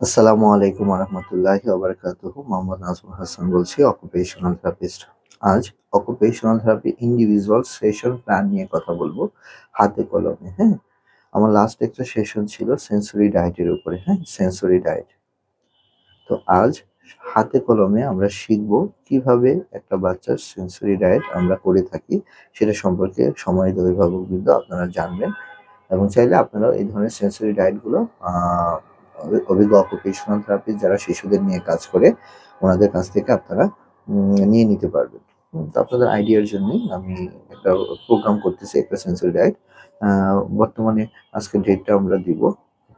আসসালামু আলাইকুম রহমতুল্লাহি ওবরাকাতুহ। মোহাম্মদ নাজমুল হাসান বলছি অকুপেশনাল থেরাপিস্ট আজ occupational therapy individual session plan নিয়ে কথা বলব, হাতে কলমে হ্যাঁ? আমার লাস্ট একটা সেশন ছিল সেন্সরি ডায়েটের উপরে হ্যাঁ? সেন্সরি ডায়েট তো আজ হাতে কলমে আমরা শিখব কীভাবে একটা বাচ্চার সেন্সরি ডায়েট আমরা করে থাকি, সেটা সম্পর্কে সম্মানিত অভিভাবকবৃন্দ আপনারা জানবেন। এবং চাইলে আপনারা এই ধরনের সেন্সরি ডায়েটগুলো অভিজ্ঞ অকুপেশনাল থেরাপি যারা শিশুদের নিয়ে কাজ করে, ওনাদের কাছ থেকে আপনারা নিয়ে নিতে পারবেন। তো আপনাদের আইডিয়ার জন্যই আমি একটা প্রোগ্রাম করতেছি, একটা সেন্সরি ডায়েট বর্তমানে আজকে ডেটটা আমরা দিব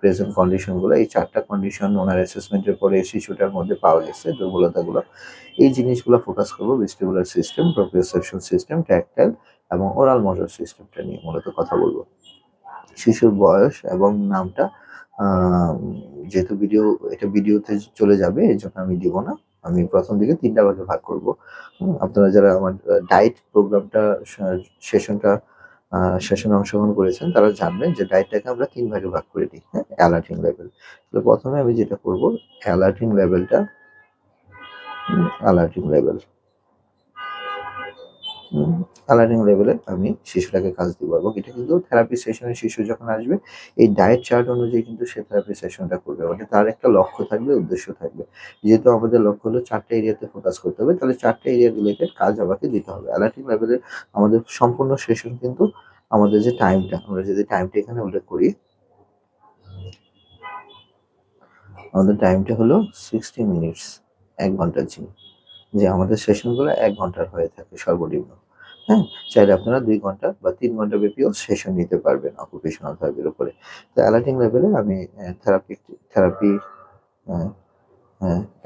প্রেজেন্ট কন্ডিশনগুলো এই চারটা কন্ডিশন ওনার অ্যাসেসমেন্টের পরে শিশুটার মধ্যে পাওয়া গেছে দুর্বলতাগুলো। এই জিনিসগুলো ফোকাস করব vestibular system proprioception system tactile এবং ওরাল মোটর সিস্টেমটা নিয়ে মূলত কথা বলব। শিশুর বয়স এবং নামটা যেহেতু ভিডিও এটা ভিডিওতে চলে যাবে, এই জন্য আমি দিব না। আমি প্রথম দিকে তিনটা ভাগে ভাগ করব। আপনারা যারা আমার ডায়েট প্রোগ্রামটা সেশনটা সেশনে অংশগ্রহণ করেছেন, তারা জানবেন যে ডায়েটটাকে আমরা তিন ভাগে ভাগ করে দিই হ্যাঁ? অ্যালার্টিং লেভেল তাহলে প্রথমে আমি যেটা করব অ্যালার্টিং লেভেলটা অ্যালার্টিং লেভেল অ্যালার্টিং লেভেলে আমি শিশুটাকে কাজ দিব এবং এটা কিন্তু থেরাপি সেশনে শিশু যখন আসবে, এই ডায়েট চার্ট অনুযায়ী কিন্তু সে থেরাপি সেশনটা করবে। মানে তার একটা লক্ষ্য থাকবে, উদ্দেশ্য থাকবে। যেহেতু আমাদের লক্ষ্য হলো চারটে এরিয়াতে ফোকাস করতে হবে, তাহলে চারটে এরিয়া রিলেটেড কাজ আমাকে দিতে হবে। অ্যালার্টিং লেভেলে আমাদের সম্পূর্ণ সেশন কিন্তু আমাদের যে টাইমটা আমরা যদি টাইমটা এখানে উল্লেখ করি, আমাদের টাইমটা হলো সিক্সটি মিনিটস এক ঘণ্টার ছিল যে আমাদের সেশনগুলো এক ঘণ্টার হয়ে থাকে সর্বনিম্ন। হ্যাঁ চাইলে আপনারা দুই ঘণ্টা বা তিন ঘণ্টা ব্যাপীও সেশন নিতে পারবেন অকুপেশনাল থেরাপির উপরে। তো অ্যালার্টিং লেভেলে আমি থেরাপি থেরাপি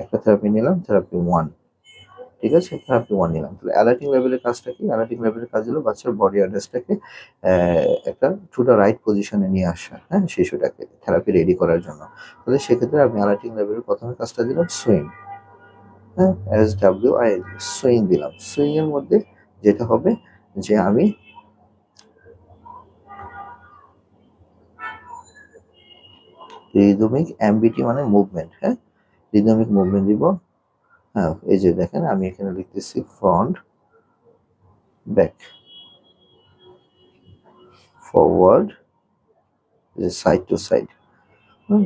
একটা থেরাপি নিলাম থেরাপি ওয়ান ঠিক আছে? থেরাপি ওয়ান নিলাম। তাহলে অ্যালার্টিং লেভেলের কাজটা কি? অ্যালার্টিং লেভেলের কাজ হলো বাচ্চার বডি অ্যাড্রেসটাকে একটা টু দ্য রাইট পজিশনে নিয়ে আসা। হ্যাঁ শিশুটাকে থেরাপি রেডি করার জন্য। তাহলে সেক্ষেত্রে আমি অ্যালার্টিং লেভেলের প্রথমে কাজটা দিলাম সুইং হ্যাঁ এস ডাব্লিউ আই সুইং দিলাম। সুইং এর মধ্যে যেটা হবে যে আমি রিদমিক এমবিটি মানে মুভমেন্ট হ্যাঁ? রিদমিক মুভমেন্ট দিব। হ্যাঁ এই যে দেখেন, আমি এখানে লিখতেছি front back forward side to side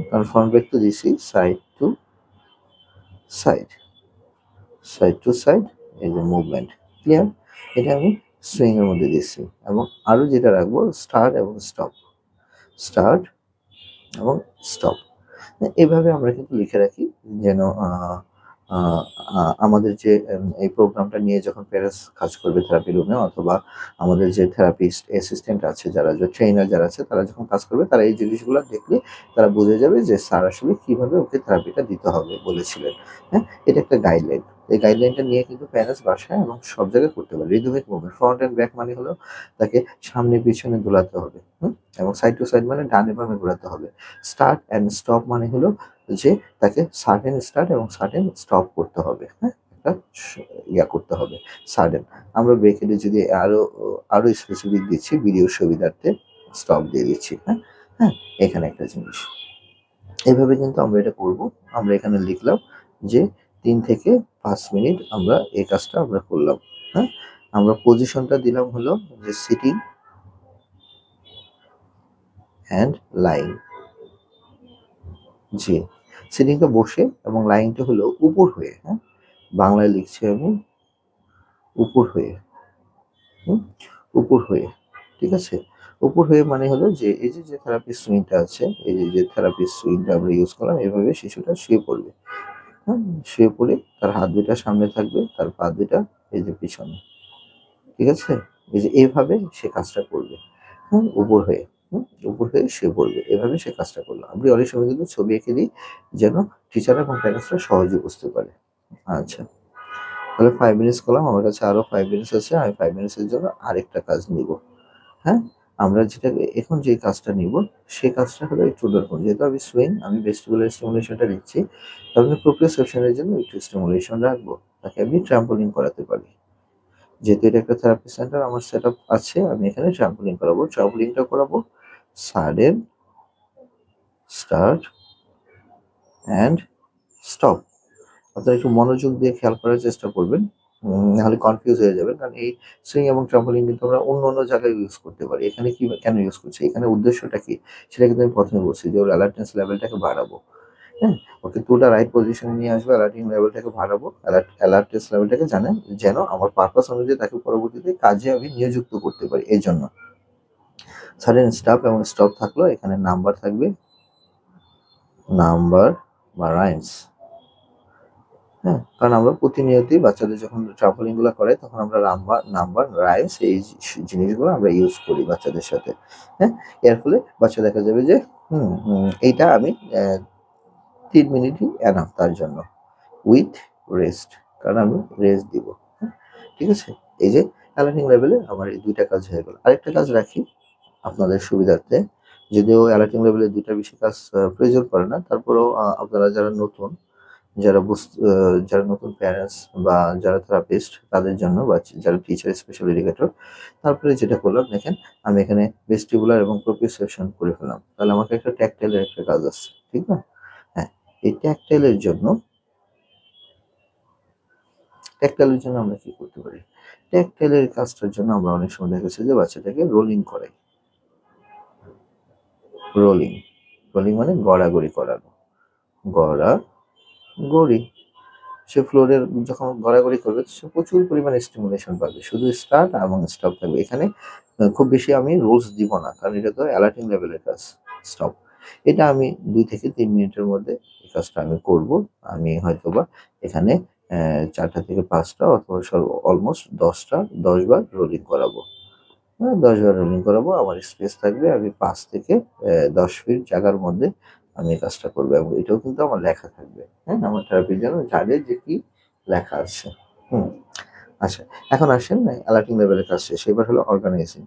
কারণ ফ্রন্ট ব্যাক তো দিছি side to side side to side এই যে মুভমেন্ট ক্লিয়ার এটা আমি সুইং এর মধ্যে দিচ্ছি এবং আরও যেটা রাখব স্টার্ট এবং স্টপ স্টার্ট এবং স্টপ এভাবে আমরা কিন্তু লিখে রাখি যেন আমাদের যে এই প্রোগ্রামটা নিয়ে যখন প্যারেন্টস কাজ করবে থেরাপি রুমে অথবা আমাদের যে থেরাপিস্ট অ্যাসিস্ট্যান্ট আছে, যারা যে ট্রেনার যারা আছে, তারা যখন কাজ করবে, তারা এই জিনিসগুলো দেখলে তারা বুঝে যাবে যে স্যার আসলে কীভাবে ওকে থেরাপিটা দিতে হবে বলেছিলেন। হ্যাঁ? এটা একটা গাইডলাইন এই গাইডলাইনটা নিয়ে কিন্তু প্যারেন্টস বাসায় এবং সব জায়গায় করতে পারে। Rhythmic movement front and back মানে হলো তাকে সামনে পিছনে দোলাতে হবে, হুম? এবং সাইড টু সাইড মানে ডানে বামে ঘোরাতে হবে। স্টার্ট অ্যান্ড স্টপ মানে হলো যে তাকে সার্টেন স্টার্ট এবং সার্টেন স্টপ করতে হবে হ্যাঁ? একটা ইয়া করতে হবে সার্টেন আমরা ব্রেকেটে যদি আরও আরও স্পেসিফিক দিচ্ছি ভিডিওর সুবিধার্থে স্টপ দিয়ে দিচ্ছি হ্যাঁ? হ্যাঁ এখানে একটা জিনিস। এইভাবে কিন্তু আমরা এটা করব। আমরা এখানে লিখলাম যে তিন থেকে পাঁচ মিনিট আমরা এই কাজটা আমরা করলাম হ্যাঁ? আমরা পজিশনটা দিলাম হলো যে সিটিং অ্যান্ড লাইন জি। সিটিংটা বসে এবং লাইনটা হলো উপর হয়ে হ্যাঁ? বাংলায় লিখছি আমি উপর হয়ে উপর হয়ে, ঠিক আছে? উপর হয়ে মানে হলো যে এই যে যে থেরাপি সুইংটা আছে, এই যে যে থেরাপি সুইংটা আমরা ইউজ করলাম, এভাবে শিশুটা শুয়ে পড়বে। হ্যাঁ শুয়ে পড়ে, তার হাত দুটা সামনে থাকবে, তার পা দুটা এই যে পিছনে। ঠিক আছে? এই যে এইভাবে সে কাজটা করবে। হ্যাঁ উপর হয়ে হুম উপর হয়ে শুয়ে পড়বে। এভাবে সে কাজটা করল। আপনি অনেক সময় কিন্তু ছবি এঁকে দিই যেন টিচার এবং প্যারেন্টসরা সহজে বুঝতে পারে। আচ্ছা। তাহলে ফাইভ মিনিটস করলাম। আমার কাছে আরও ফাইভ মিনিটস আছে। আমি ফাইভ মিনিটসের জন্য আরেকটা কাজ নিব। হ্যাঁ আমরা যেটা, এখন যে কাজটা নিব সেই কাজটা হলো একটু দেখুন যেহেতু আমি সুইং আমি ভেস্টিবুলার স্টিমুলেশনটা দিচ্ছি তাহলে প্রোপ্রিওসেপশনের জন্য একটু স্টিমুলেশন রাখব। তাকে আমি ট্রাম্পোলিং করাতে পারি। যেহেতু এটা একটা থেরাপি সেন্টার আমার সেট আছে, আমি এখানে ট্রাম্পোলিং করাবো ট্রাম্পোলিংটা করাবো সাডেন স্টার্ট অ্যান্ড স্টপ আপনারা একটু মনোযোগ দিয়ে খেয়াল করার চেষ্টা করবেন। নাহলে কনফিউজ হয়ে যাবেন। কারণ এই সুইং এবং ট্রাম্পলিং কিন্তু আমরা অন্য অন্য জায়গায় ইউজ করতে পারি। এখানে কি কেন ইউজ করছি? এখানে উদ্দেশ্যটা কি? সেটা কিন্তু আমি প্রথমে বলছি যে, ওর অ্যালার্টনেস লেভেলটাকে বাড়াবো। হ্যাঁ? ওকে তুলটা রাইট পজিশনে নিয়ে আসবে অ্যালার্টিং লেভেলটাকে বাড়াবো। অ্যালার্টনেস লেভেলটাকে জানেন যেন আমার পারপাস অনুযায়ী তাকে পরবর্তীতে কাজে আমি নিয়োযুক্ত করতে পারি এই জন্য সাডেন স্টপ এবং স্টপ থাকল, এখানে নাম্বার থাকবে। নাম্বার বা রাইমস হ্যাঁ কারণ আমরা প্রতিনিয়তই বাচ্চাদের যখন ট্রাভেলিংগুলো করে, তখন আমরা নাম্বার নাম্বার রাইমস এই জিনিসগুলো আমরা ইউজ করি বাচ্চাদের সাথে হ্যাঁ? এর ফলে বাচ্চা দেখা যাবে যে, হুম এইটা আমি তিন মিনিটই এনাফ তার জন্য উইথ রেস্ট কারণ আমি রেস্ট দিব হ্যাঁ? ঠিক আছে? এই যে অ্যালার্টিং লেভেলে আমার এই দুইটা কাজ হয়ে গেল। আরেকটা কাজ রাখি আপনাদের সুবিধার্থে, যদিও অ্যালার্টিং লেভেলে দুইটা বেশি কাজ প্রয়োজন করে না, তারপরেও আপনারা যারা নতুন যারা যারা নতুন প্যারেন্টস বা যারা থেরাপিস্ট তাদের জন্য বা যারা টিচার স্পেশাল এডুকেটর তারপরে যেটা করলাম, দেখেন আমি এখানে ভেস্টিবুলার এবং প্রপিউসেশন করে ফেললাম। তাহলে আমাকে একটা ট্যাকটাইলের একটা কাজ আছে ঠিক না? হ্যাঁ এই ট্যাকটাইলের জন্য ট্যাকটাইলের জন্য আমরা কি করতে পারি? ট্যাকটাইলের কাজটার জন্য আমরা অনেক সময় দেখেছি যে বাচ্চাটাকে রোলিং করাই। রোলিং রোলিং মানে গড়াগড়ি করানো। গড়া গড়ি, সে ফ্লোরের যখন গড়াগড়ি করবে, সে প্রচুর পরিমাণে স্টিমুলেশন পাবে। শুধু স্টার্ট এবং স্টপ থাকবে। এখানে খুব বেশি আমি রুলস দিব না, কারণ এটা তো অ্যালার্টিং লেভেলের কাজ স্টপ এটা আমি দুই থেকে তিন মিনিটের মধ্যে এই কাজটা আমি করব। আমি হয়তোবা এখানে চারটা থেকে পাঁচটা অথবা সর্ব অলমোস্ট দশটা দশ বার রোলিং করাবো। হ্যাঁ দশ বার রোলিং করাবো। আমার স্পেস থাকবে আমি পাঁচ থেকে দশ ফিট জায়গার মধ্যে আমি এই কাজটা করব এবং এটাও কিন্তু আমার লেখা থাকবে হ্যাঁ? আমার থেরাপির জন্য জানে যে কি লেখা আছে, হুম? আচ্ছা এখন আসেন অ্যালার্টিং লেভেলের কাজ শেষ, এবার হলো অর্গানাইজিং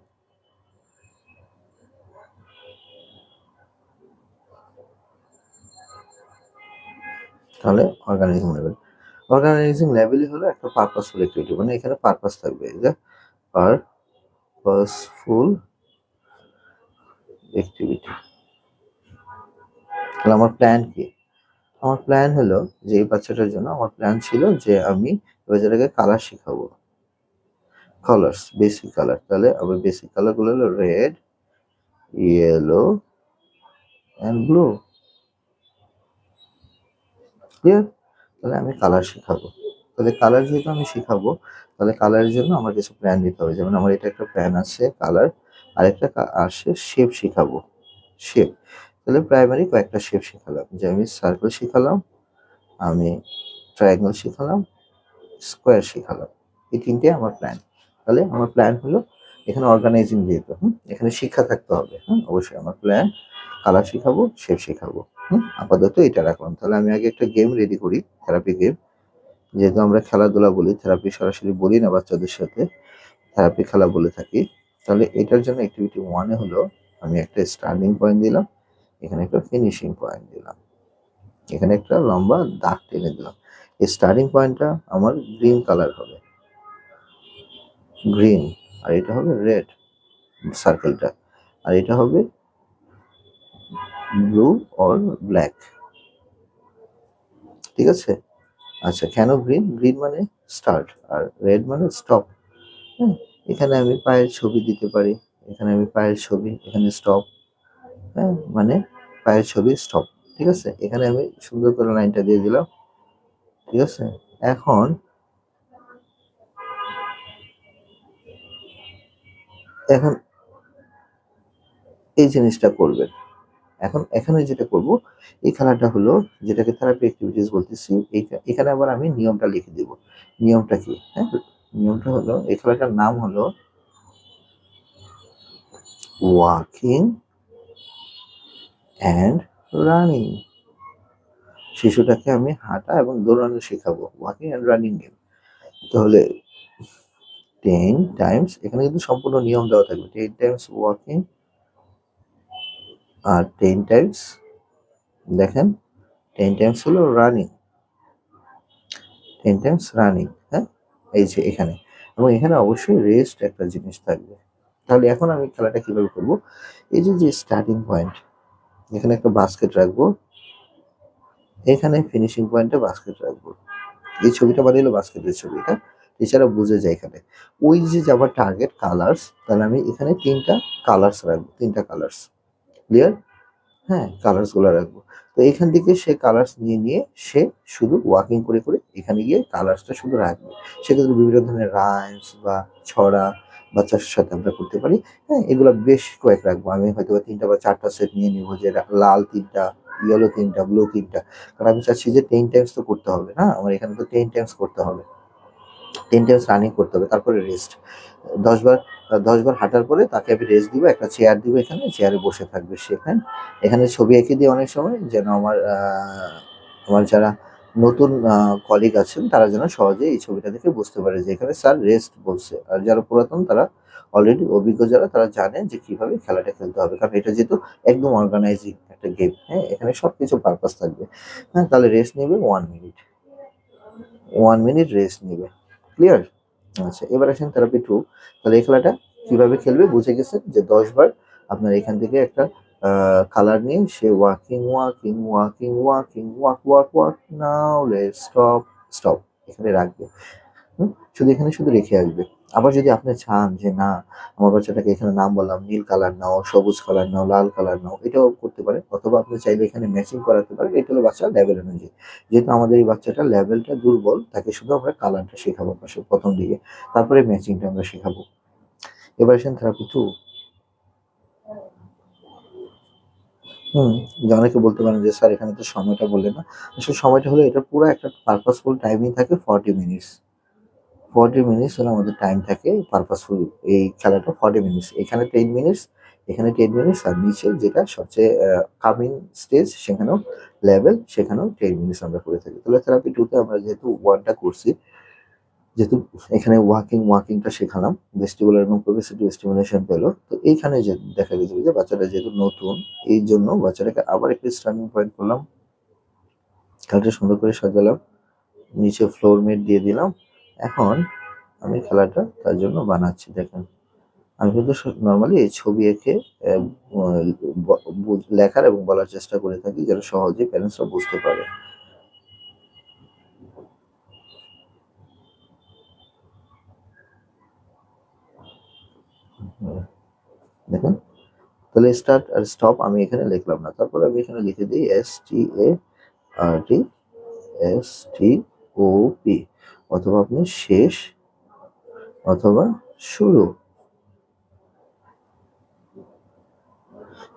তাহলে অর্গানাইজিং লেভেল অর্গানাইজিং লেভেলই হলো একটা পারপাসফুল অ্যাক্টিভিটি মানে এখানে পারপাস থাকবে যে পারপাসফুল অ্যাক্টিভিটি তাহলে আমার প্ল্যান কি? আমার প্ল্যান হলো যে এই বাচ্চাটার জন্য আমার প্ল্যান ছিল যে আমি বাচ্চাটাকে কালার শেখাবো। কালার্স বেসিক কালার তাহলে আমার বেসিক কালারগুলো হলো red yellow and blue clear তাহলে আমি কালার শেখাবো। তাহলে কালার যেহেতু আমি শেখাবো, তাহলে কালারের জন্য আমার কিছু প্ল্যান দিতে হবে। যেমন আমার এটা একটা প্ল্যান আছে কালার আরেকটা আসে শেপ শেখাবো। শেপ তাহলে প্রাইমারি কয়েকটা শেপ শেখালাম যে আমি সার্কেল শেখালাম, আমি ট্রায়াঙ্গেল শেখালাম স্কোয়ার শেখালাম। এই তিনটে আমার প্ল্যান তাহলে আমার প্ল্যান হলো এখানে অর্গানাইজিং যেহেতু হুম? এখানে শিক্ষা থাকতে হবে, হুম? অবশ্যই আমার প্ল্যান কালার শেখাবো শেপ শেখাবো, হুম? আপাতত এটা রাখলাম। তাহলে আমি আগে একটা গেম রেডি করি থেরাপি গেম যেহেতু আমরা খেলাধুলা বলি থেরাপি সরাসরি বলি না বাচ্চাদের সাথে থেরাপি খেলা বলে থাকি। তাহলে এটার জন্য অ্যাক্টিভিটি ওয়ানে হলো আমি একটা স্টার্টিং পয়েন্ট দিলাম। এখানে একটা ফিনিশিং পয়েন্ট দিলাম। এখানে একটা লম্বা দাগ টেনে দিলাম। এই স্টার্টিং পয়েন্টটা আমার গ্রিন কালার হবে। গ্রিন আর এটা হবে রেড সার্কেলটা আর এটা হবে ব্লু অর ব্ল্যাক ঠিক আছে? আচ্ছা কেন গ্রিন গ্রিন মানে স্টার্ট আর রেড মানে স্টপ হ্যাঁ এখানে আমি পায়ের ছবি দিতে পারি, এখানে আমি পায়ের ছবি, এখানে স্টপ হ্যাঁ মানে পায়ের ছবি স্টপ ঠিক আছে? এখানে আমি সুন্দর করে লাইনটা দিয়ে দিলাম, ঠিক আছে? এখন এখন এই জিনিসটা করবেন। এখন এখানে যেটা করব, এই খেলাটা হলো যেটাকে থেরাপি অ্যাক্টিভিটিস বলতেছি, এইটা- এখানে আবার আমি নিয়মটা লিখে দেব। নিয়মটা কি? হ্যাঁ নিয়মটা হলো, এই খেলাটার নাম হলো ওয়াকিং অ্যান্ড রানিং শিশুটাকে আমি হাঁটা এবং দৌড়ানো শেখাবো ওয়াকিং অ্যান্ড রানিং গেম তাহলে টেন টাইমস এখানে কিন্তু সম্পূর্ণ নিয়ম দেওয়া থাকবে। টেন টাইমস ওয়াকিং আর টেন টাইমস দেখেন টেন টাইমস হলো রানিং টেন টাইমস রানিং হ্যাঁ? এই যে এখানে। এবং এখানে অবশ্যই রেস্ট একটা জিনিস থাকবে। তাহলে এখন আমি খেলাটা কীভাবে করব? এই যে যে স্টার্টিং পয়েন্ট এখানে একটা বাস্কেট রাখব। এখানে ফিনিশিং পয়েন্টে বাস্কেট রাখব। এই ছবিটা বানিয়ে বাস্কেটের ছবি, এটা টিচাররা বুঝে যায় এখানে। ওই যে যাবার টার্গেট কালার্স তাহলে আমি এখানে তিনটা কালার্স রাখব, তিনটা কালার্স ক্লিয়ার হ্যাঁ কালার্সগুলো রাখব। তো এখান থেকে সে কালার্স নিয়ে নিয়ে সে শুধু ওয়াকিং করে করে এখানে গিয়ে কালার্সটা শুধু রাখবে। সেক্ষেত্রে বিভিন্ন ধরনের রাইমস বা ছড়া বাচ্চার সাথে আমরা করতে পারি। হ্যাঁ এগুলো বেশ কয়েক রাখব। আমি হয়তো তিনটা বা চারটা সেট নিয়ে নিব যে লাল তিনটা ইয়েলো তিনটা ব্লু তিনটা। কারণ আমি চাচ্ছি যে টেন টাইমস তো করতে হবে না? আমার এখানে তো টেন টাইমস করতে হবে। টেন টাইমস রানিং করতে হবে, তারপরে রেস্ট দশবার দশবার হাঁটার পরে তাকে আমি রেস্ট দিব, একটা চেয়ার দিব এখানে চেয়ারে বসে থাকবে সেখানে এখানে ছবি এঁকে দিই অনেক সময়, যেন আমার আমার যারা নতুন কলিগ আছেন, তারা যেন সহজে এই ছবিটা দেখে বুঝতে পারে যে এখানে স্যার রেস্ট বলছে। আর যারা পুরাতন, তারা অলরেডি অভিজ্ঞ যারা, তারা জানে যে কীভাবে খেলাটা খেলতে হবে। কারণ এটা যেহেতু একদম অর্গানাইজিং একটা গেম হ্যাঁ? এখানে সব কিছু পারপাস থাকবে। হ্যাঁ তাহলে রেস্ট নেবে one minute one minute rest নেবে। ক্লিয়ার আচ্ছা এবার আসেন থেরাপি টু তাহলে এই খেলাটা কীভাবে খেলবে? বুঝে গেছেন যে দশ বার আপনার এখান থেকে একটা কালার নিয়ে সে walking walking walking walking walk walk walk now let stop stop এখানে রাখবে? শুধু এখানে শুধু রেখে আসবে। আবার যদি আপনি চান যে না, আমার বাচ্চাটাকে এখানে নাম বললাম, নীল কালার নাও, সবুজ কালার নাও, লাল কালার নাও, এটাও করতে পারেন অথবা আপনি চাইলে এখানে ম্যাচিং করাতে পারেন। এটা হলো বাচ্চার লেভেল অনুযায়ী। যেহেতু আমাদের এই বাচ্চাটার লেভেলটা দুর্বল, তাকে শুধু আমরা কালারটা শেখাবো পাশে, প্রথম দিকে। তারপরে ম্যাচিংটা আমরা শেখাবো। এবার আসেন থেরাপি টু হুম অনেকে বলতে পারেন যে, স্যার, এখানে তো সময়টা বলে না। আসলে সময়টা হলো এটা পুরো একটা পারপাসফুল টাইমিং থাকে ফর্টি মিনিটস ফর্টি মিনিটস হলো আমাদের টাইম থাকে পারপাসফুল এই খেলাটা ফর্টি মিনিটস এখানে টেন মিনিটস এখানে টেন মিনিটস আর নিচে যেটা সবচেয়ে কামিং স্টেজ সেখানেও লেভেল সেখানেও টেন মিনিটস আমরা করে থাকি। তাহলে থেরাপি টুতে আমরা যেহেতু ওয়ানটা করছি যেহেতু এখানে ওয়াকিং ওয়াকিংটা শেখালাম ভেস্টিবুলার এবং প্রোগ্রেসিভ স্টিমুলেশন পেল তো এইখানে যে দেখা গেছে যে বাচ্চাটা যেহেতু নতুন, এই জন্য বাচ্চাটাকে আবার একটু স্টার্টিং পয়েন্ট করলাম। খেলাটা সুন্দর করে সাজালাম, নিচে ফ্লোর মেট দিয়ে দিলাম। এখন আমি খেলাটা তার জন্য বানাচ্ছি, দেখেন। আমি কিন্তু নর্মালি এই ছবি এঁকে লেখার এবং বলার চেষ্টা করে থাকি, যেন সহজে প্যারেন্টসরা বুঝতে পারে। দেখেন। তাহলে স্টার্ট আর স্টপ আমি এখানে লিখলাম না। তারপর আমি এখানে লিখে দিই S T A R T S T O P অথবা আপনি শেষ অথবা শুরু।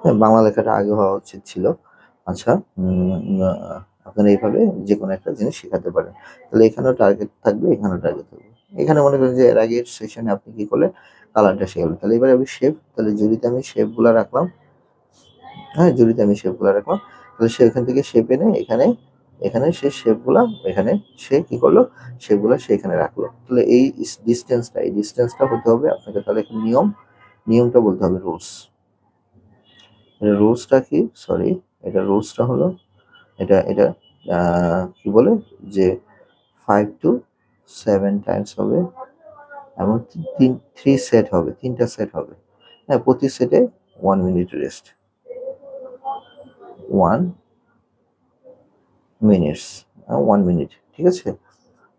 হ্যাঁ বাংলা লেখাটা আগে হওয়া উচিত ছিল। আচ্ছা আপনারা এইভাবে যে কোনো একটা জিনিস শেখাতে পারেন। তাহলে এখানেও টার্গেট থাকবে, এখানেও টার্গেট থাকবে। এখানে মনে করেন যে এর আগের সেশনে আপনি কি করলেন? কালারটা শেখালেন তাহলে এবারে আমি শেপ তাহলে জুড়িতে আমি শেপগুলো রাখলাম। হ্যাঁ জুড়িতে আমি শেপগুলো রাখলাম। তাহলে সে এখান থেকে শেপ এনে এখানে এখানে সে শেপগুলা এখানে সে কি করল? শেপগুলো সে এখানে রাখল। তাহলে এই ডিস্টেন্সটা এই ডিস্টেন্সটা হতে হবে আপনাকে তাহলে একটা নিয়ম, নিয়মটা বলতে হবে রুলস রুলসটা কি? সরি এটা রুলসটা হলো, এটা এটা কি বলে? যে ফাইভ টু সেভেন টাইমস হবে এবং তিন থ্রি সেট হবে, তিনটা সেট হবে। হ্যাঁ প্রতি সেটে one minute rest one minutes one minute ঠিক আছে?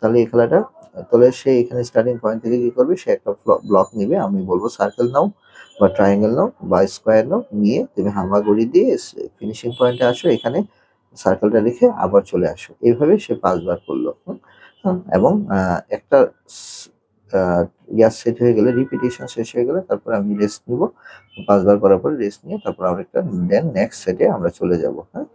তাহলে এই খেলাটা, তাহলে সে এখানে স্টার্টিং পয়েন্ট থেকে কি করবে? সে একটা ব্লক নিবে। আমি বলব সার্কেল নাও বা ট্রায়াঙ্গেল নাও বা স্কোয়ার নাও, নিয়ে তুমি হামাগুড়ি দিয়ে ফিনিশিং পয়েন্টে আসো। এখানে সার্কেলটা রেখে আবার চলে আসো। এইভাবে সে পাঁচবার করল। এবং একটা ইয়ার সেট হয়ে গেলে রিপিটেশন শেষ হয়ে গেলে তারপর আমি রেস্ট নিব। পাঁচবার করার পরে রেস্ট নিয়ে তারপর আমরা আরেকটা দেন নেক্সট সেটে আমরা চলে যাব হ্যাঁ?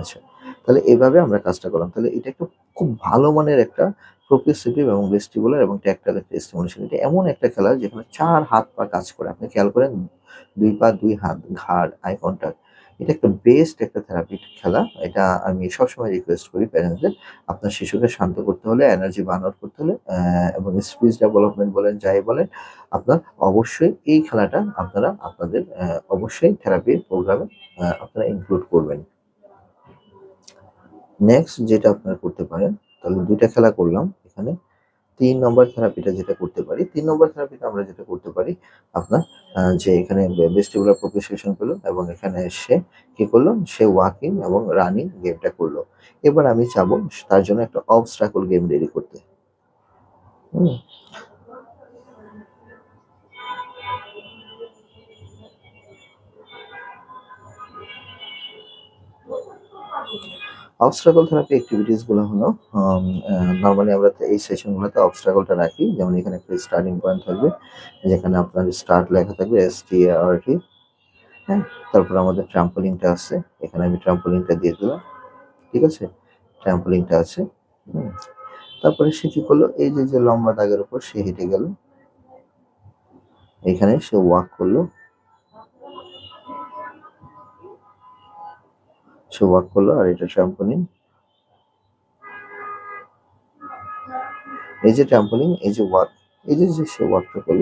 আচ্ছা তাহলে এভাবে আমরা কাজটা করলাম। তাহলে এটা একটা খুব ভালো মানের একটা প্রোপ্রিওসেটিভ এবং ভেস্টিবুলার এবং ট্যাক্টাইল একটা স্টিমুলেশন এটা এমন একটা খেলা যেখানে চার হাত পা কাজ করে। আপনি খেয়াল করেন, দুই পা, দুই হাত, ঘাড় আই কন্ট্যাক্ট এটা একটা বেস্ট একটা থেরাপি খেলা। এটা আমি সবসময় রিকোয়েস্ট করি প্যারেন্টসদের আপনার শিশুকে শান্ত করতে হলে এনার্জি আউট করতে হলে এবং স্পিচ ডেভেলপমেন্ট বলেন, যাই বলেন, আপনার অবশ্যই এই খেলাটা আপনারা আপনাদের অবশ্যই থেরাপির প্রোগ্রামে আপনারা ইনক্লুড করবেন। নেক্সট যেটা আপনারা করতে পারেন, তাহলে দুইটা খেলা করলাম এখানে। তিন নম্বর থেরাপিটা যেটা করতে পারি, তিন নম্বর থেরাপিটা আমরা যেটা করতে পারি, আপনার যে এখানে ভেস্টিবুলার প্রোপ্রিসিয়েশন পেল এবং এখানে এসে কি করল? সে ওয়াকিং এবং রানিং গেমটা করল। এবার আমি চাবো তার জন্য একটা অবস্ট্রাকল গেম রেডি করতে। অবস্ট্রাকল থেরাপি অ্যাক্টিভিটিসগুলো হলো নর্মালি আমরা এই সেশনগুলোতে অবস্ট্রাকলটা রাখি। যেমন এখানে একটা স্টার্টিং পয়েন্ট থাকবে, যেখানে আপনার স্টার্ট লেখা থাকবে এস টি আর টি হ্যাঁ তারপর আমাদের ট্রাম্পোলিনটা আছে, এখানে আমি ট্রাম্পোলিনটা দিয়ে দিলাম। ঠিক আছে? ট্রাম্পোলিনটা আছে তারপরে সে কি করল? এই যে যে লম্বা দাগের উপর সে হেঁটে গেল। এখানে সে ওয়াক করল। ওয়াক করল আর এটা ট্রাম্পোলিন এই যে ট্রাম্পোলিন এই যে ওয়াক এই যে সে ওয়াকটা করল,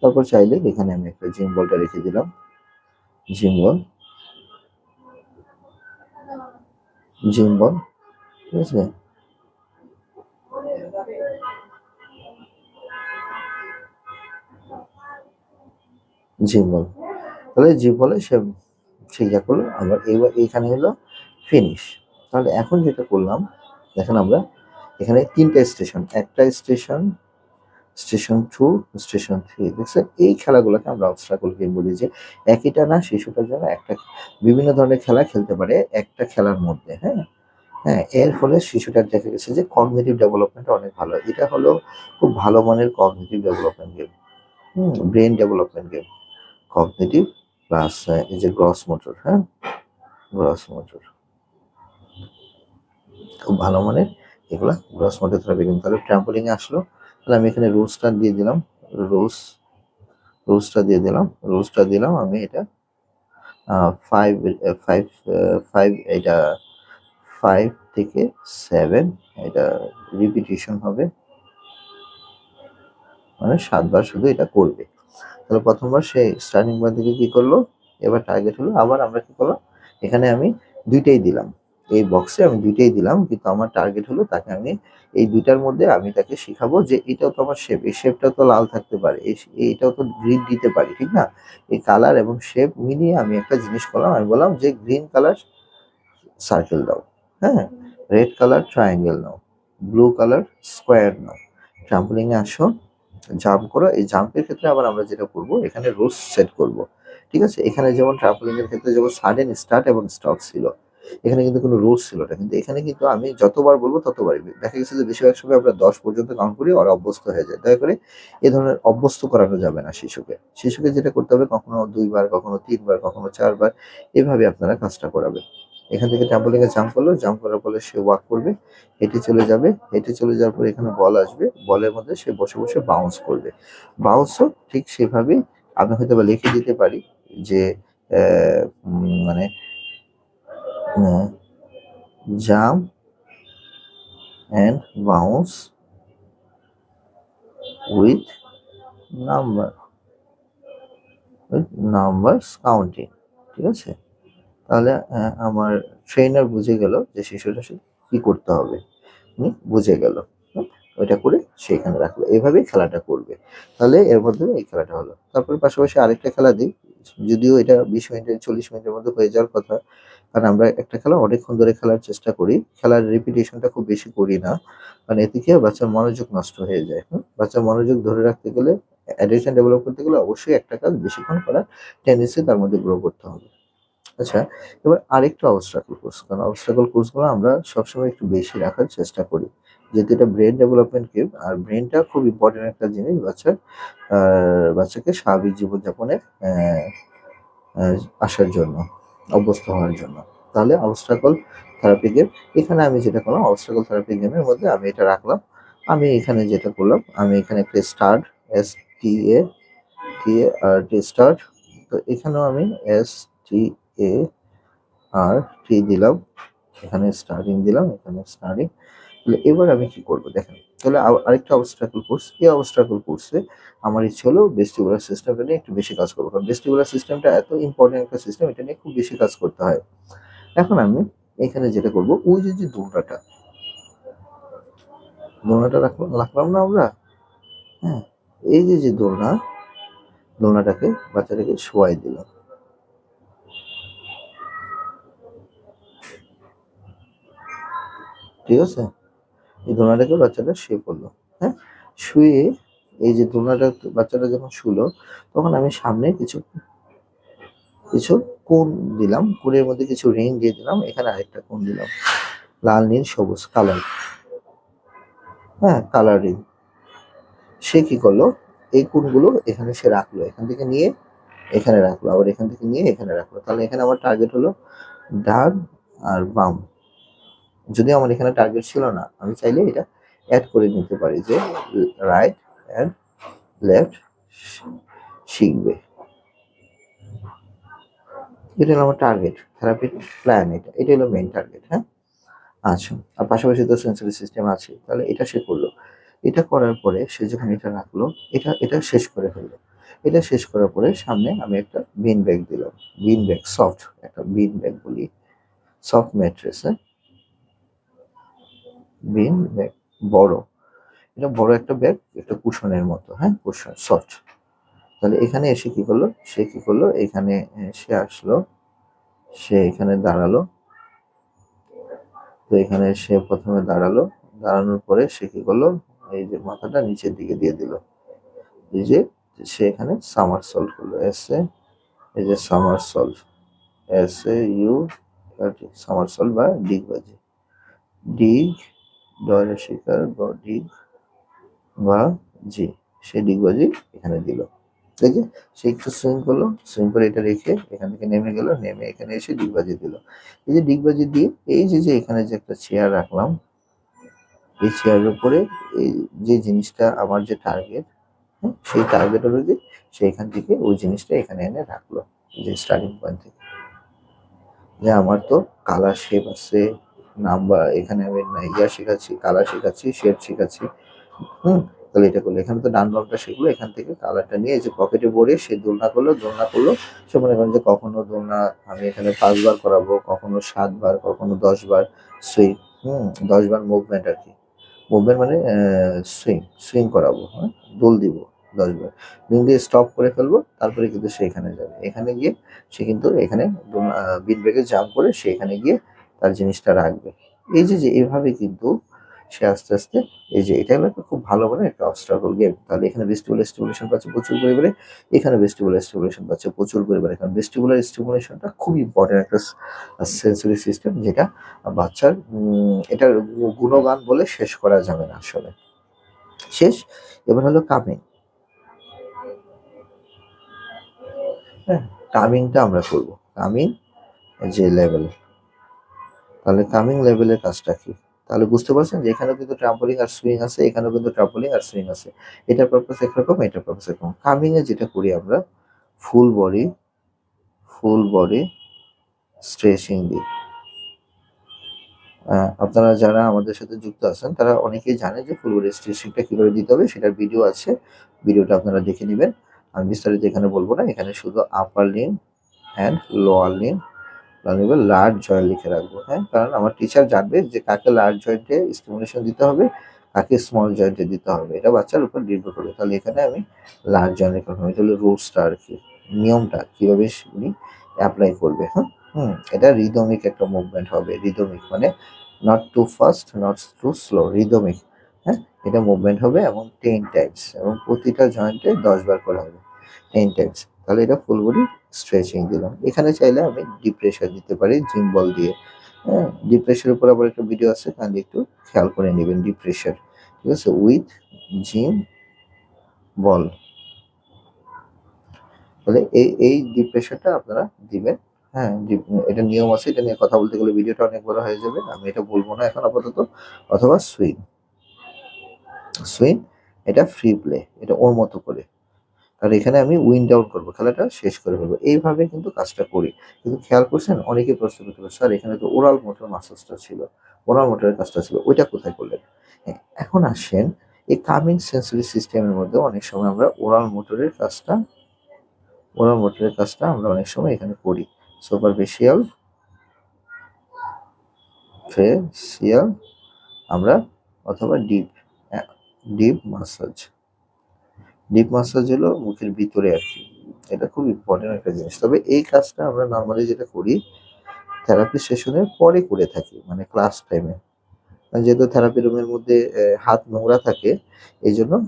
তারপর চাইলে এখানে আমি একটা জিম বলটা রেখে দিলাম। জিম বল জিম বল ঠিক আছে? জিম বল তাহলে জিম বলে সে সে ইয়া করল আবার এইবার এইখানে হলো ফিনিশ তাহলে এখন যেটা করলাম, দেখেন আমরা এখানে তিনটা স্টেশন একটা station station two station three দেখছেন? এই খেলাগুলোকে আমরা অবস্ট্রাকল গেম বলি যে, একইটা না শিশুটার জন্য একটা বিভিন্ন ধরনের খেলা খেলতে পারে একটা খেলার মধ্যে হ্যাঁ? হ্যাঁ এর ফলে শিশুটার দেখা গেছে যে কগনিটিভ ডেভেলপমেন্ট অনেক ভালো। এটা হলো খুব ভালো মানের cognitive development game hmm brain development game cognitive plus এই যে গ্রস মোটর হ্যাঁ? গ্রস মোটর খুব ভালো মানের। এগুলা গ্রস মোটর থেরাপি গেম তাহলে ট্রাম্পোলিং এ আসলো। তাহলে আমি এখানে রোজটা দিয়ে দিলাম। রোজ রোজটা দিয়ে দিলাম। রোজটা দিলাম আমি এটা ফাইভ ফাইভ ফাইভ এটা ফাইভ থেকে সেভেন এটা রিপিটিশন হবে। মানে সাতবার শুধু এটা করবে। তাহলে প্রথমবার সে স্টার্টিং পয়েন্ট থেকে কি করল? এবার টার্গেট হলো আবার আমরা কি করলাম? এখানে আমি দুইটাই দিলাম। এই বক্সে আমি দুইটাই দিলাম, কিন্তু আমার টার্গেট হলো তাকে আমি এই দুইটার মধ্যে আমি তাকে শিখাবো যে এটাও তো আমার শেপ এই শেপটাও তো লাল থাকতে পারে, এই- এইটাও তো গ্রিন দিতে পারি, ঠিক না? এই কালার এবং শেপ মিলিয়ে আমি একটা জিনিস করলাম, আমি বললাম যে গ্রিন কালার সার্কেল দাও হ্যাঁ? Red colour triangle now blue colour square now. Trampoline এ আসো জাম্প করো, এই জাম্পের ক্ষেত্রে আবার আমরা যেটা করব, এখানে রুলস সেট করব। ঠিক আছে? এখানে যেমন ট্রাম্পলিং এর ক্ষেত্রে যেমন সাডেন স্টার্ট এবং স্টপ ছিল, এখানে কিন্তু কোনো রুলস ছিল না। কিন্তু এখানে কিন্তু আমি যতবার বলব ততবারই। দেখা গেছে যে বেশিরভাগ সময় আমরা দশ পর্যন্ত কাউন্ট করি আর অভ্যস্ত হয়ে যায়। দয়া করে এ ধরনের অভ্যস্ত করানো যাবে না শিশুকে। শিশুকে যেটা করতে হবে, কখনো দুইবার, কখনো তিনবার, কখনো চারবার, এভাবে আপনারা কাজটা করাবেন। এখান থেকে ট্রাম্পলিং এ জাম্প করল জাম্প করার ফলে সে ওয়াক করবে, হেঁটে চলে যাবে, হেঁটে চলে যাওয়ার পর এখানে বল আসবে বলের মধ্যে সে বসে বসে বাউন্স করবে। বাউন্সও ঠিক সেভাবেই আমি হয়তো বা লিখে দিতে পারি যে মানে jump and bounce with number with numbers counting ঠিক আছে? তাহলে আমার ট্রেনার বুঝে গেল যে শিশুটা সে কি করতে হবে। উনি বুঝে গেল। ওইটা করে সে এখানে রাখল। এভাবেই খেলাটা করবে। তাহলে এর মধ্যে এই খেলাটা হলো। তারপরে পাশাপাশি আরেকটা খেলা দিই। যদিও এটা বিশ মিনিটের চল্লিশ মিনিটের মধ্যে হয়ে যাওয়ার কথা, কারণ আমরা একটা খেলা অনেকক্ষণ ধরে খেলার চেষ্টা করি। খেলার রিপিটেশনটা খুব বেশি করি না। কারণ এতে কি বাচ্চার মনোযোগ নষ্ট হয়ে যায়? বাচ্চার মনোযোগ ধরে রাখতে গেলে অ্যাডিকশন ডেভেলপ করতে গেলে অবশ্যই একটা কাজ বেশিক্ষণ করার টেন্ডেন্সি তার মধ্যে গ্রো করতে হবে। আচ্ছা এবার আরেকটা অবস্ট্রাকল কোর্স কারণ অবস্ট্রাকল কোর্সগুলো আমরা সবসময় একটু বেশি রাখার চেষ্টা করি। যেহেতু এটা ব্রেন ডেভেলপমেন্ট গেম আর ব্রেনটা খুব ইম্পর্টেন্ট একটা জিনিস বাচ্চার বাচ্চাকে স্বাভাবিক জীবনযাপনে আসার জন্য, অভ্যস্ত হওয়ার জন্য। তাহলে অবস্ট্রাকল থেরাপি গেম এখানে আমি যেটা করলাম অবস্ট্রাকল থেরাপি গেমের মধ্যে আমি এটা রাখলাম। আমি এখানে যেটা করলাম, আমি এখানে একটা start S T A R T T start তো এখানেও আমি এস টি এ আর টি দিলাম, এখানে স্টার্টিং দিলাম, এখানে স্টার্টিং তাহলে এবার আমি কি করব দেখেন, তাহলে আরেকটা অবস্ট্রাকল কোর্স এই অবস্ট্রাকল কোর্সে আমার ইচ্ছে হলো ভেস্টিবুলার সিস্টেমটা নিয়ে একটু বেশি কাজ করব। কারণ ভেস্টিবুলার সিস্টেমটা এত ইম্পর্টেন্ট একটা সিস্টেম এটা নিয়ে খুব বেশি কাজ করতে হয়। এখন আমি এখানে যেটা করব, ওই যে যে দোলনাটা দোলনাটা রাখলাম রাখলাম না আমরা? হ্যাঁ এই যে যে দোলনা, দোলনাটাকে বাচ্চাটাকে শোয়াই দিলাম। ঠিক আছে? এই দোলনাটাকে বাচ্চাটা শুয়ে পড়ল হ্যাঁ? শুয়ে এই যে দোলনাটা বাচ্চাটা যখন শুলো, তখন আমি সামনে কিছু কিছু কোন দিলাম, কোণের মধ্যে কিছু রিং দিয়ে দিলাম, এখানে আরেকটা কোন দিলাম। লাল, নীল, সবুজ কালার হ্যাঁ কালার রিং সে কি করল? এই কোনগুলো এখানে সে রাখল, এখান থেকে নিয়ে এখানে রাখল, আবার এখান থেকে নিয়ে এখানে রাখল। তাহলে এখানে আমার টার্গেট হলো ডান আর বাম। যদি আমার এখানে টার্গেট ছিল না, আমি চাইলে এটা অ্যাড করে নিতে পারি যে রাইট অ্যান্ড লেফট শিখবে। এটা হলো আমার টার্গেট থেরাপির প্ল্যান এটা এটা হলো মেইন টার্গেট হ্যাঁ? আচ্ছা আর পাশাপাশি তো সেন্সরি সিস্টেম আছে, তাহলে এটা সে করল। এটা করার পরে সে যখন এটা রাখল, এটা এটা শেষ করে ফেলল। এটা শেষ করার পরে সামনে আমি একটা বিন ব্যাগ দিলাম। বিন ব্যাগ সফট একটা বিন ব্যাগ বলি। সফট ম্যাট্রেস হ্যাঁ? বিন ব্যাগ, বড়। এটা বড় একটা ব্যাগ, একটা কুশনের মতো হ্যাঁ? Cushion, soft. তাহলে এখানে এসে কি করল? সে কি করল? এখানে সে আসলো, সে এখানে দাঁড়াল। তো এখানে সে প্রথমে দাঁড়াল, দাঁড়ানোর পরে সে কি করল? এই যে মাথাটা নিচের দিকে দিয়ে দিল। এই যে সে এখানে সামার সলভ করল এস এ এই যে somersault S A U somersault বা ডিগবাজি। ডিগ ডয়ের শিকার বা ডিগ বা জি সে ডিগবাজি এখানে দিল। ঠিক আছে? সে একটু সুইং করল সুইং করে এটা রেখে এখান থেকে নেমে গেল, নেমে এখানে এসে ডিগবাজি দিল। এই যে ডিগবাজি দিয়ে, এই যে যে এখানে যে একটা চেয়ার রাখলাম, এই চেয়ারের উপরে এই যে জিনিসটা আমার যে টার্গেট হ্যাঁ সেই টার্গেট অনুযায়ী সে এখান থেকে ওই জিনিসটা এখানে এনে রাখল, যে স্টার্টিং পয়েন্ট থেকে। যে আমার তো কালার শেপ আছে নাম্বার এখানে আমি ইয়া শেখাচ্ছি কালার শেখাচ্ছি শেপ শেখাচ্ছি। হুম? তাহলে এটা করল, এখানে তো ডান বামটা শিখলো এখান থেকে কালারটা নিয়ে যে পকেটে ভরে সে দোলনা করল দোলনা করল। সে মনে করেন যে কখনো দোলনা আমি এখানে পাঁচবার করাবো, কখনো সাতবার, কখনো দশবার সুইং হুম? দশবার মুভমেন্ট আর কি। মুভমেন্ট মানে সুইং সুইং করাবো হ্যাঁ? দোল দিব দশবার। দুই দিয়ে স্টপ করে ফেলব, তারপরে কিন্তু সে এখানে যাবে। এখানে গিয়ে সে কিন্তু এখানে বিন ব্রেকে জাম্প করে সে এখানে গিয়ে তার জিনিসটা রাখবে। এই যে যে, এভাবে কিন্তু সে আস্তে আস্তে এই যে, এটা হলো খুব ভালো মানে একটা অবস্ট্রাগল গেম তাহলে এখানে ভেস্টিবুলার স্টিমুলেশন পাচ্ছে প্রচুর পরিমাণে, এখানে ভেস্টিবুলার স্টিমুলেশন পাচ্ছে প্রচুর পরিমাণে। কারণ ভেস্টিবুলার স্টিমুলেশনটা খুব ইম্পর্টেন্ট একটা সেন্সরি সিস্টেম যেটা বাচ্চার এটার গুণগান বলে শেষ করা যাবে না আসলে। শেষ, এবার হলো কামিং হ্যাঁ কামিংটা আমরা করব। কামিং যে লেভেল তাহলে কামিং লেভেলের কাজটা কি? তাহলে বুঝতে পারছেন যে এখানেও কিন্তু ট্রাম্পলিং আর সুইং আছে, এখানেও কিন্তু ট্রাম্পলিং আর সুইং আছে। এটা পারপাস একরকম, এটা পারপাস একরকম। কামিং এ যেটা করি আমরা full body full body stretching দিই আপনারা যারা আমাদের সাথে যুক্ত আছেন, তারা অনেকেই জানে যে ফুল বডি স্ট্রেচিংটা কীভাবে দিতে হবে, সেটার ভিডিও আছে। ভিডিওটা আপনারা দেখে নেবেন। আমি বিস্তারিত এখানে বলব না, এখানে শুধু upper limb and lower limb নিবে লার্জ জয়েন্ট লিখে রাখব হ্যাঁ? কারণ আমার টিচার জানবে যে কাকে লার্জ জয়েন্টে স্টিমুলেশন দিতে হবে, কাকে স্মল জয়েন্টে দিতে হবে। এটা বাচ্চার উপর নির্ভর করে তাহলে এখানে আমি লার্জ জয়েন্ট লিখে রাখব এটা হলো রুলসটা আর কি, নিয়মটা কীভাবে উনি অ্যাপ্লাই করবে হ্যাঁ? হুম, এটা রিদমিক একটা মুভমেন্ট হবে। রিদমিক মানে not too fast not too slow rhythmic হ্যাঁ? এটা মুভমেন্ট হবে এবং টেন টাইমস এবং প্রতিটা জয়েন্টে দশ বার করে হবে। টেন টাইমস তাহলে এটা ফুল বডি স্ট্রেচিং দিলাম। এখানে চাইলে আমি ডিপ্রেশার দিতে পারি জিম বল দিয়ে। হ্যাঁ ডিপ প্রেশারের উপর আবার একটা ভিডিও আছে তাহলে একটু খেয়াল করে নেবেন ডিপ্রেশার ঠিক আছে? উইথ জিম বল তাহলে এই এই ডিপ্রেশারটা আপনারা দিবেন। হ্যাঁ এটা নিয়ম আছে, এটা নিয়ে কথা বলতে গেলে ভিডিওটা অনেক বড় হয়ে যাবে। আমি এটা বলব না এখন আপাতত। অথবা সুইং সুইং এটা ফ্রি প্লে এটা ওর মতো করে। আর এখানে আমি উইন্ড আউট করব খেলাটা শেষ করে ফেলব। এইভাবে কিন্তু কাজটা করি। কিন্তু খেয়াল করছেন? অনেকে প্রশ্ন করতে পারে স্যার এখানে তো ওরাল মোটর মাসাজটা ছিল ওরাল মোটরের কাজটা ছিল ওইটা কোথায় করলেন? হ্যাঁ, এখন আসেন এই কামিং সেন্সরি সিস্টেমের মধ্যে অনেক সময় আমরা ওরাল মোটরের কাজটা ওরাল মোটরের কাজটা আমরা অনেক সময় এখানে করি। সুপারফিশিয়াল ফেসিয়াল আমরা অথবা deep deep massage deep massage হলো মুখের ভিতরে আর কি। এটা খুব ইম্পর্টেন্ট একটা জিনিস। তবে এই কাজটা আমরা নর্মালি যেটা করি থেরাপি সেশনের পরে করে থাকি মানে ক্লাস টাইমে যেহেতু থেরাপি রুমের মধ্যে হাত নোংরা থাকে এইজন্য উম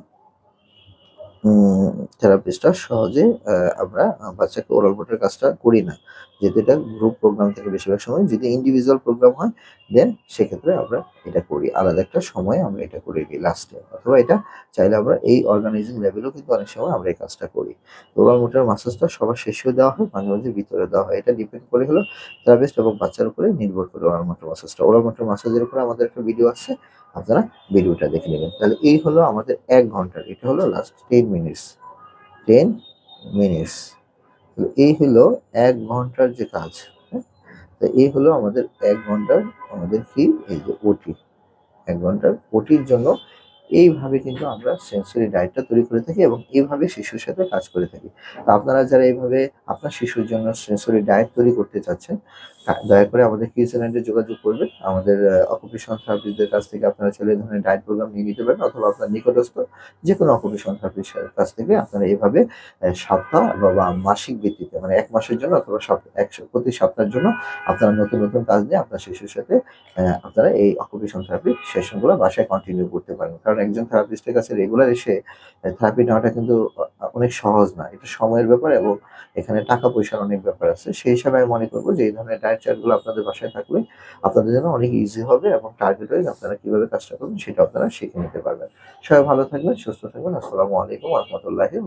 থেরাপিস্টরা সহজে আমরা বাচ্চাকে ওরাল বোর্ডের কাজটা করি না। যেহেতু এটা গ্রুপ প্রোগ্রাম থেকে বেশিরভাগ সময়। যদি ইন্ডিভিজুয়াল প্রোগ্রাম হয় দেন সেক্ষেত্রে আমরা এটা করি। আলাদা একটা সময় আমরা এটা করে দিই লাস্টে। অথবা এটা চাইলে আমরা এই অর্গানাইজিং লেভেলেও কিন্তু অনেক সময় আমরা এই কাজটা করি। ওরাল মোটর মাসাজটা সবার শেষেও দেওয়া হয়, মাঝে, মাঝে ভিতরে দেওয়া হয়। এটা ডিপেন্ড করে হলো থেরাপিস্ট এবং বাচ্চার উপরে নির্ভর করে ওরাল মোটর মাসাজটা। ওরাল মোটর মাসাজের উপরে আমাদের একটা ভিডিও আছে। আপনারা ভিডিওটা দেখে নেবেন তাহলে এই হলো আমাদের এক ঘণ্টার। এটা হলো লাস্ট 10 মিনিটস। Ten minutes. এই হলো এক ঘণ্টার যে কাজ, হ্যাঁ? তো এই হলো আমাদের এক ঘণ্টার আমাদের কি এই যে ওটি। এক ঘণ্টার ওটির জন্য এইভাবে কিন্তু আমরা সেনসরি ডায়েটটা তৈরি করে থাকি এবং এভাবে শিশুর সাথে কাজ করে থাকি। তো আপনারা যারা এভাবে আপনার শিশুর জন্য সেনসরি ডায়েট তৈরি করতে চাচ্ছেন, আ দয়া করে আমাদের কিউজিল্যান্ডে যোগাযোগ করবেন। আমাদের আ অকুপেশনাল থেরাপিস্টদের কাছ থেকে আপনারা এই ধরনের ডায়েট প্রোগ্রাম নিয়ে নিতে পারেন অথবা আপনার নিকটস্থ যে কোনো অকুপেশনাল থেরাপিস্টের কাছ থেকে আপনারা এভাবে সপ্তাহ বা মাসিক ভিত্তিতে মানে এক মাসের জন্য অথবা সপ এক প্রতি সপ্তাহের জন্য আপনারা নতুন, নতুন কাজ নিয়ে আপনার শিশুর সাথে আপনারা এই অকুপেশনাল থেরাপি সেশনগুলো বাসায় কন্টিনিউ করতে পারেন। কারণ একজন থেরাপিস্টের কাছে রেগুলার এসে থেরাপি নেওয়াটা কিন্তু অনেক সহজ না। এটা সময়ের ব্যাপার এবং এখানে টাকা-পয়সার অনেক ব্যাপার আছে। সেই হিসাবে আমি মনে করব যে এই ধরনের ডায়েট চার্টগুলো আপনাদের বাসায় থাকলে আপনাদের জন্য অনেক ইজি হবে এবং টার্গেট ওয়াইজ আপনারা কীভাবে কাজটা করবেন সেটা আপনারা শিখে নিতে পারবেন। সবাই ভালো থাকবেন, সুস্থ থাকবেন। আসসালামু আলাইকুম রাহমাতুল্লাহি।